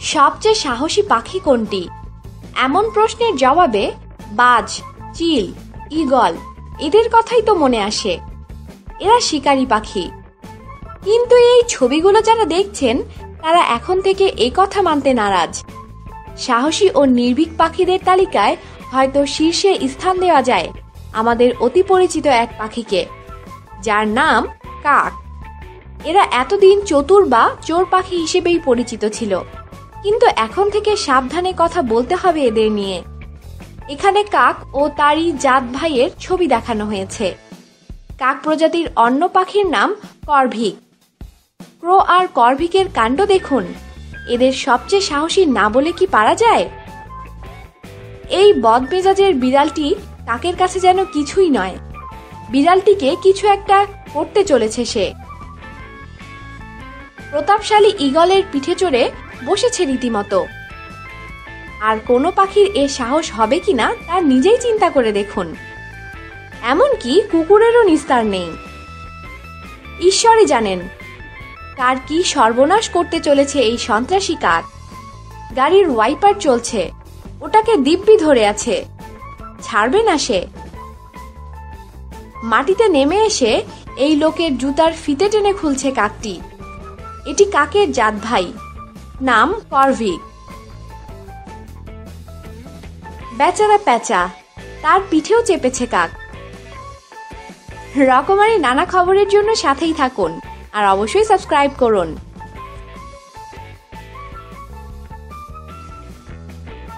সবচেয়ে সাহসী পাখি কোনটি? এমন প্রশ্নের জবাবে বাজ, চিল, ঈগল, এদের কথাই তো মনে আসে। এরা শিকারী পাখি। কিন্তু এই ছবিগুলো যারা দেখছেন, তারা এখন থেকে এই কথা মানতে নারাজ। সাহসী ও নির্ভীক পাখিদের তালিকায় হয়তো শীর্ষে স্থান দেওয়া যায় আমাদের অতি পরিচিত এক পাখিকে, যার নাম কাক। এরা এতদিন চতুর বা চোর পাখি হিসেবেই পরিচিত ছিল। কিন্তু এখন থেকে সাবধানে কথা বলতে হবে এদের নিয়ে। এখানে কাক ও তারই জাত ভাইয়ের ছবি দেখানো হয়েছে। কাক প্রজাতির অন্য পাখির নাম করভিক। ক্রো আর করভিকের কাণ্ড দেখুন। এদের সবচেয়ে সাহসী না বলে কি পারা যায়? এই বদমেজাজের বিড়ালটি কাকের কাছে যেন কিছুই নয়। বিড়ালটিকে কিছু একটা করতে চলেছে সে। প্রতাপশালী ইগলের পিঠে চড়ে বসেছে রীতিমতো। আর কোনো পাখির এ সাহস হবে কিনা তার নিজেই চিন্তা করে দেখুন। এমনকি কুকুরেরও নিস্তার নেই। ঈশ্বরই জানেন, কার কি সর্বনাশ করতে চলেছে এই সন্ত্রাসী কাক গাড়ির ওয়াইপার চলছে, ওটাকে দিব্যি ধরে আছে। ছাড়বে না সে। মাটিতে নেমে এসে এই লোকের জুতার ফিতে টেনে খুলছে কাকটি। এটি কাকের জাত ভাই। নাম করভি। বেচারা প্যাচা, তার পিঠেও চেপেছে কাক। রকমারি নানা খবরের জন্য সাথেই থাকুন, আর অবশ্যই সাবস্ক্রাইব করুন।